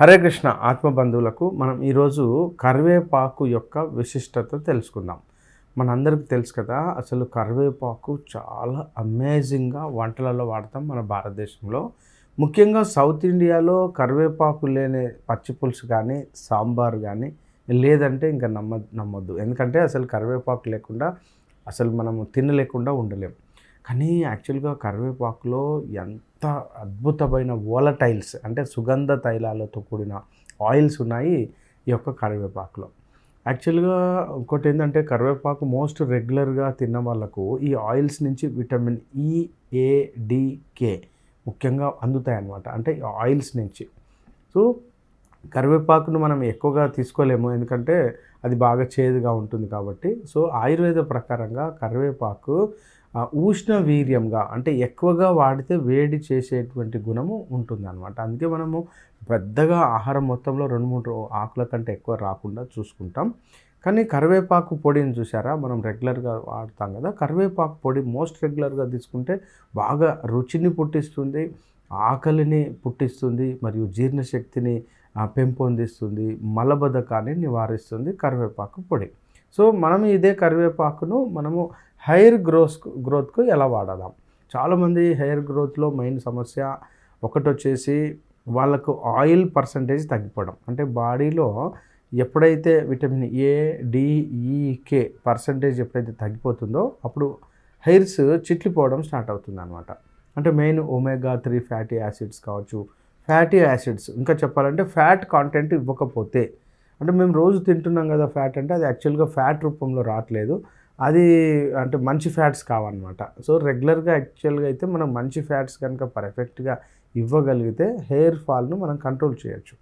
హరే కృష్ణ ఆత్మబంధువులకు మనం ఈరోజు కరివేపాకు యొక్క విశిష్టత తెలుసుకుందాం. మనందరికీ తెలుసు కదా అసలు కరివేపాకు చాలా అమేజింగ్గా వంటలలో వాడతాం మన భారతదేశంలో. ముఖ్యంగా సౌత్ ఇండియాలో కరివేపాకు లేని పచ్చి పులుసు కానీ సాంబార్ కానీ లేదంటే ఇంకా నమ్మ నమ్మొద్దు. ఎందుకంటే అసలు కరివేపాకు లేకుండా అసలు మనము తినలేకుండా ఉండలేం. కానీ యాక్చువల్గా కరివేపాకులో ఎంత అద్భుతమైన వోలటైల్స్ అంటే సుగంధ తైలాలతో కూడిన ఆయిల్స్ ఉన్నాయి ఈ యొక్క కరివేపాకులో. యాక్చువల్గా ఇంకోటి ఏంటంటే కరివేపాకు మోస్ట్ రెగ్యులర్గా తిన్న వాళ్ళకు ఈ ఆయిల్స్ నుంచి విటమిన్ e, ఈ ఏ ముఖ్యంగా అందుతాయి అన్నమాట అంటే ఈ ఆయిల్స్ నుంచి. సో కరివేపాకును మనం ఎక్కువగా తీసుకోలేము ఎందుకంటే అది బాగా చేదుగా ఉంటుంది కాబట్టి. సో ఆయుర్వేద ప్రకారంగా కరివేపాకు ఉష్ణ వీర్యంగా అంటే ఎక్కువగా వాడితే వేడి చేసేటువంటి గుణము ఉంటుంది అనమాట అందుకే మనము పెద్దగా ఆహారం మొత్తంలో రెండు మూడు ఆకుల కంటే ఎక్కువ రాకుండా చూసుకుంటాం. కానీ కరివేపాకు పొడిని చూసారా మనం రెగ్యులర్గా వాడతాం కదా. కరివేపాకు పొడి మోస్ట్ రెగ్యులర్గా తీసుకుంటే బాగా రుచిని పుట్టిస్తుంది ఆకలిని పుట్టిస్తుంది మరియు జీర్ణశక్తిని పెంపొందిస్తుంది మలబద్ధకాన్ని నివారిస్తుంది కరివేపాకు పొడి. సో మనం ఇదే కరివేపాకును మనము హెయిర్ గ్రోత్ గ్రోత్కు ఎలా వాడదాం? చాలామంది హెయిర్ గ్రోత్లో మెయిన్ సమస్య ఒకటి వచ్చేసి వాళ్ళకు ఆయిల్ పర్సంటేజ్ తగ్గిపోవడం. అంటే బాడీలో ఎప్పుడైతే విటమిన్ ఏ డిఈకే పర్సంటేజ్ ఎప్పుడైతే తగ్గిపోతుందో అప్పుడు హెయిర్స్ చిట్లిపోవడం స్టార్ట్ అవుతుంది అనమాట అంటే main omega three fatty acids కావచ్చు. ఫ్యాటీ యాసిడ్స్ ఇంకా చెప్పాలంటే ఫ్యాట్ కాంటెంట్ ఇవ్వకపోతే. అంటే మేము రోజు తింటున్నాం కదా ఫ్యాట్ అంటే అది యాక్చువల్గా ఫ్యాట్ రూపంలో రావట్లేదు. అది అంటే మంచి ఫ్యాట్స్ కావన్నమాట. సో రెగ్యులర్గా యాక్చువల్గా అయితే మనం మంచి ఫ్యాట్స్ కనుక పర్ఫెక్ట్గా ఇవ్వగలిగితే హెయిర్ ఫాల్ను మనం కంట్రోల్ చేయొచ్చు.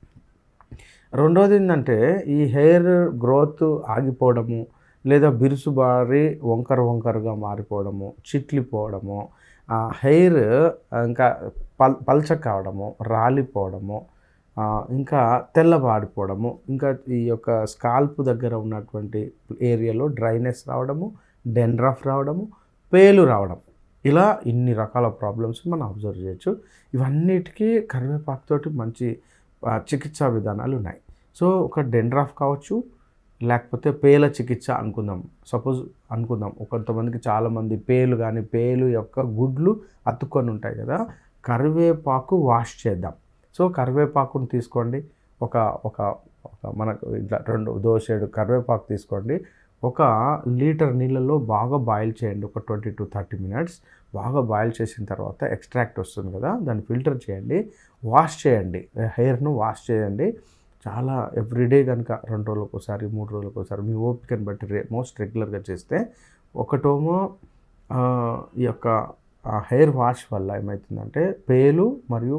రెండోది ఏంటంటే ఈ హెయిర్ గ్రోత్ ఆగిపోవడము లేదా బిరుసు బారి వంకర వంకరగా మారిపోవడము చిట్లిపోవడము హెయిర్ ఇంకా పల్ పల్చ కావడము రాలిపోవడము ఇంకా తెల్లబారిపోవడము ఇంకా ఈ యొక్క స్కాల్ప్ దగ్గర ఉన్నటువంటి ఏరియాలో డ్రైనెస్ రావడము డెండ్రఫ్ రావడము పేలు రావడం. ఇలా ఇన్ని రకాల ప్రాబ్లమ్స్ మనం అబ్జర్వ్ చేయొచ్చు. ఇవన్నిటికీ కరివేపాకుతోటి మంచి చికిత్సా విధానాలు ఉన్నాయి. సో ఒక డెండ్రాఫ్ కావచ్చు లేకపోతే పేల చికిత్స అనుకుందాం. సపోజ్ అనుకుందాం కొంతమందికి చాలామంది పేలు కానీ పేలు యొక్క గుడ్లు అతుక్కొని ఉంటాయి కదా కరివేపాకు వాష్ చేద్దాం. సో కరివేపాకును తీసుకోండి. ఒక ఒక మనకు ఇట్లా రెండు దోసేడు కరివేపాకు తీసుకోండి. ఒక లీటర్ నీళ్ళలో బాగా బాయిల్ చేయండి. ఒక ట్వంటీ టు థర్టీ మినిట్స్ బాగా బాయిల్ చేసిన తర్వాత ఎక్స్ట్రాక్ట్ వస్తుంది కదా దాన్ని ఫిల్టర్ చేయండి. వాష్ చేయండి. హెయిర్ను వాష్ చేయండి. చాలా ఎవ్రీడే కనుక రెండు రోజులకు ఒకసారి మూడు రోజులకు ఒకసారి మీ ఓపికని బట్టి రే మోస్ట్ రెగ్యులర్గా చేస్తే ఒకటోమో ఈ యొక్క హెయిర్ వాష్ వల్ల ఏమవుతుందంటే పేలు మరియు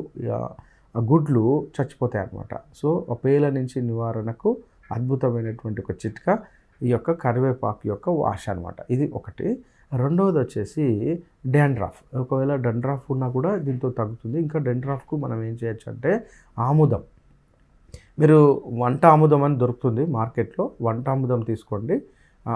ఆ, గుడ్లు చచ్చిపోతాయి అన్నమాట. సో ఆ పేల నుంచి నివారణకు అద్భుతమైనటువంటి ఒక చిట్కా ఈ యొక్క కరివేపాకు యొక్క వాష్ అనమాట ఇది ఒకటి. రెండవది వచ్చేసి డాండ్రాఫ్. ఒకవేళ డండ్రాఫ్ ఉన్నా కూడా దీంతో తగ్గుతుంది. ఇంకా డండ్రాఫ్కు మనం ఏం చేయొచ్చు అంటే ఆముదం. మీరు వంట ఆముదం అని దొరుకుతుంది మార్కెట్లో. వంట ఆముదం తీసుకోండి.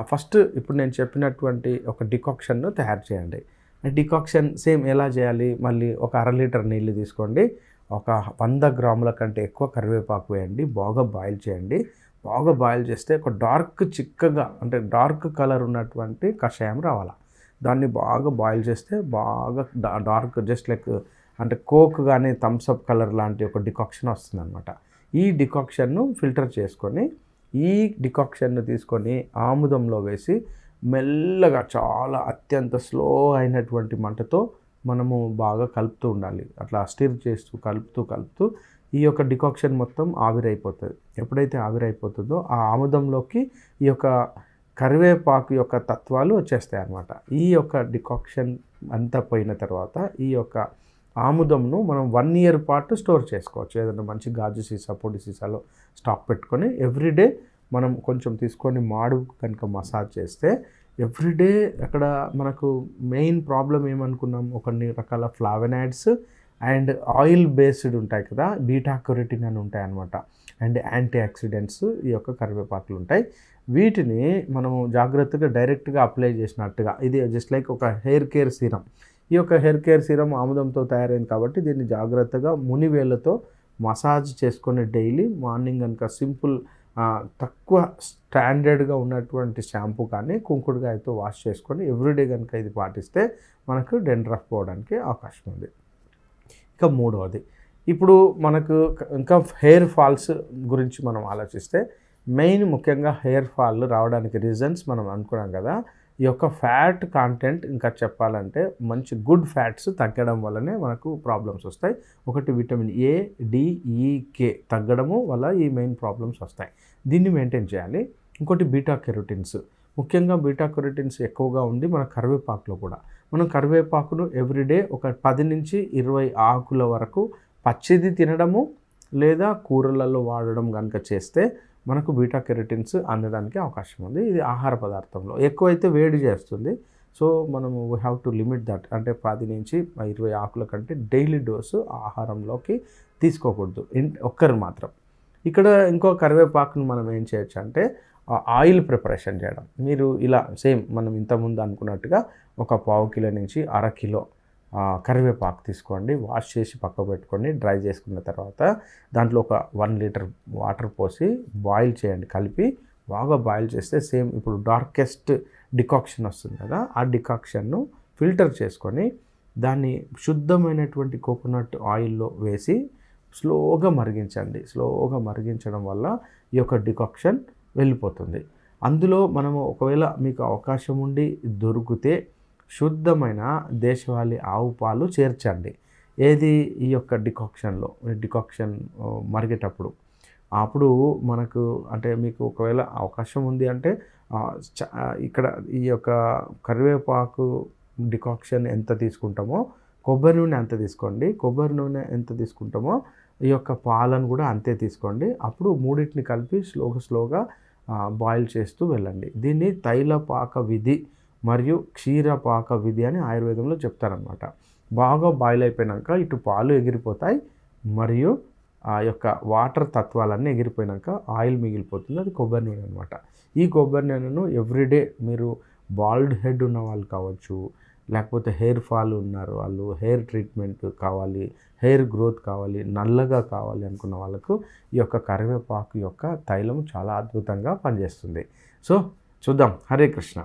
ఫస్ట్ ఇప్పుడు నేను చెప్పినటువంటి ఒక డికాక్షన్ను తయారు చేయండి. డికాక్షన్ సేమ్ ఎలా చేయాలి? మళ్ళీ ఒక అర లీటర్ నీళ్ళు తీసుకోండి. ఒక వంద గ్రాముల కంటే ఎక్కువ కరివేపాకు వేయండి బాగా బాయిల్ చేయండి. బాగా బాయిల్ చేస్తే ఒక డార్క్ చిక్కగా అంటే డార్క్ కలర్ ఉన్నటువంటి కషాయం రావాలి. దాన్ని బాగా బాయిల్ చేస్తే బాగా డా- డార్క్ జస్ట్ లైక్ అంటే కోక్ కానీ థమ్స్అప్ కలర్ లాంటి ఒక డికాక్షన్ వస్తుంది అనమాట ఈ డికాక్షన్ను ఫిల్టర్ చేసుకొని ఈ డికాక్షన్ను తీసుకొని ఆముదంలో వేసి మెల్లగా చాలా అత్యంత స్లో అయినటువంటి మంటతో మనము బాగా కలుపుతూ ఉండాలి. అట్లా స్టిర్ చేస్తూ కలుపుతూ కలుపుతూ ఈ యొక్క డికాక్షన్ మొత్తం ఆవిరైపోతుంది. ఎప్పుడైతే ఆవిరైపోతుందో ఆ ఆముదంలోకి ఈ యొక్క కరివేపాకు యొక్క తత్వాలు వచ్చేస్తాయి అన్నమాట ఈ యొక్క డికాక్షన్ అంతా పోయిన తర్వాత ఈ యొక్క ఆముదంను మనం వన్ ఇయర్ పాటు స్టోర్ చేసుకోవచ్చు. ఏదైనా మంచి గాజు సీసా పొడి సీసాలో స్టాక్ పెట్టుకొని ఎవ్రీడే మనం కొంచెం తీసుకొని మాడు కనుక మసాజ్ చేస్తే ఎవ్రీడే అక్కడ మనకు మెయిన్ ప్రాబ్లం ఏమనుకున్నాం? కొన్ని రకాల ఫ్లావెనాయిడ్స్ అండ్ ఆయిల్ బేస్డ్ ఉంటాయి కదా బీటా కొరిటిన్ అని ఉంటాయి అనమాట అండ్ యాంటీ ఆక్సిడెంట్స్ ఈ యొక్క కరివేపాకులు ఉంటాయి. వీటిని మనము జాగ్రత్తగా డైరెక్ట్గా అప్లై చేసినట్టుగా ఇది జస్ట్ లైక్ ఒక హెయిర్ కేర్ సీరం. ఈ యొక్క హెయిర్ కేర్ సీరం ఆముదంతో తయారైంది కాబట్టి దీన్ని జాగ్రత్తగా మునివేళ్ళతో మసాజ్ చేసుకొని డైలీ మార్నింగ్ కనుక సింపుల్ తక్కువ స్టాండర్డ్గా ఉన్నటువంటి షాంపూ కానీ కుంకుడుగాయతో వాష్ చేసుకొని ఎవ్రీడే కనుక ఇది పాటిస్తే మనకు డెండ్రఫ్ పోవడానికి అవకాశం ఉంది. ఇక మూడవది. ఇప్పుడు మనకు ఇంకా హెయిర్ ఫాల్స్ గురించి మనం ఆలోచిస్తే మెయిన్ ముఖ్యంగా హెయిర్ ఫాల్ రావడానికి రీజన్స్ మనం అనుకున్నాం కదా ఈ యొక్క ఫ్యాట్ కాంటెంట్ ఇంకా చెప్పాలంటే మంచి గుడ్ ఫ్యాట్స్ తగ్గడం వల్లనే మనకు ప్రాబ్లమ్స్ వస్తాయి. ఒకటి విటమిన్ ఏ డిఈకే తగ్గడము వల్ల ఈ మెయిన్ ప్రాబ్లమ్స్ వస్తాయి. దీన్ని మెయింటైన్ చేయాలి. ఇంకోటి బీటా కెరోటిన్స్ ముఖ్యంగా బీటా కెరోటిన్స్ ఎక్కువగా ఉంది మన కరివేపాకులో కూడా. మనం కరివేపాకును ఎవ్రీడే ఒక పది నుంచి ఇరవై ఆకుల వరకు పచ్చిది తినడము లేదా కూరలలో వాడడం కనుక చేస్తే మనకు బీటా కెరటిన్స్ అందడానికి అవకాశం ఉంది. ఇది ఆహార పదార్థంలో ఎక్కువైతే వేడి చేస్తుంది. సో మనము we have to limit that అంటే పది నుంచి ఇరవై ఆకుల కంటే డైలీ డోసు ఆహారంలోకి తీసుకోకూడదు. ఒక్కరు మాత్రం. ఇక్కడ ఇంకో కరివేపాకును మనం ఏం చేయొచ్చు అంటే ఆయిల్ ప్రిపరేషన్ చేయడం. మీరు ఇలా సేమ్ మనం ఇంతకుముందు అనుకున్నట్టుగా ఒక పావు కిలో నుంచి అర కిలో కరివేపాకు తీసుకోండి వాష్ చేసి పక్క పెట్టుకొని డ్రై చేసుకున్న తర్వాత దాంట్లో ఒక వన్ లీటర్ వాటర్ పోసి బాయిల్ చేయండి కలిపి బాగా బాయిల్ చేస్తే సేమ్ ఇప్పుడు డార్కెస్ట్ డికాక్షన్ వస్తుంది కదా ఆ డికాక్షన్ను ఫిల్టర్ చేసుకొని దాన్ని శుద్ధమైనటువంటి కోకోనట్ ఆయిల్లో వేసి స్లోగా మరిగించండి. స్లోగా మరిగించడం వల్ల ఈ యొక్క డికాక్షన్ వెళ్ళిపోతుంది. అందులో మనము ఒకవేళ మీకు అవకాశం ఉండి దొరికితే శుద్ధమైన దేశవాళీ ఆవు పాలు చేర్చండి. ఏది ఈ యొక్క డికాక్షన్లో? డికాక్షన్ మరిగేటప్పుడు. అప్పుడు మనకు అంటే మీకు ఒకవేళ అవకాశం ఉంది అంటే ఇక్కడ ఈ యొక్క కరివేపాకు డికాక్షన్ ఎంత తీసుకుంటామో కొబ్బరి నూనె అంత తీసుకోండి. కొబ్బరి నూనె ఎంత తీసుకుంటామో ఈ యొక్క పాలను కూడా అంతే తీసుకోండి. అప్పుడు మూడింటిని కలిపి స్లోగా స్లోగా బాయిల్ చేస్తూ వెళ్ళండి. దీన్ని తైలపాక విధి మరియు క్షీరపాక విధి అని ఆయుర్వేదంలో చెప్తారనమాట బాగా బాయిల్ అయిపోయినాక ఇటు పాలు ఎగిరిపోతాయి మరియు ఆ యొక్క వాటర్ తత్వాలన్నీ ఎగిరిపోయినాక ఆయిల్ మిగిలిపోతుంది అది కొబ్బరి నూనె అనమాట ఈ కొబ్బరి నూనెను ఎవ్రీడే మీరు బాల్డ్ హెడ్ ఉన్న వాళ్ళు కావచ్చు లేకపోతే హెయిర్ ఫాల్ ఉన్నారు వాళ్ళు హెయిర్ ట్రీట్మెంట్ కావాలి హెయిర్ గ్రోత్ కావాలి నల్లగా కావాలి అనుకున్న వాళ్ళకు ఈ యొక్క కరివేపాకు యొక్క తైలం చాలా అద్భుతంగా పనిచేస్తుంది. సో చూద్దాం. హరే కృష్ణ.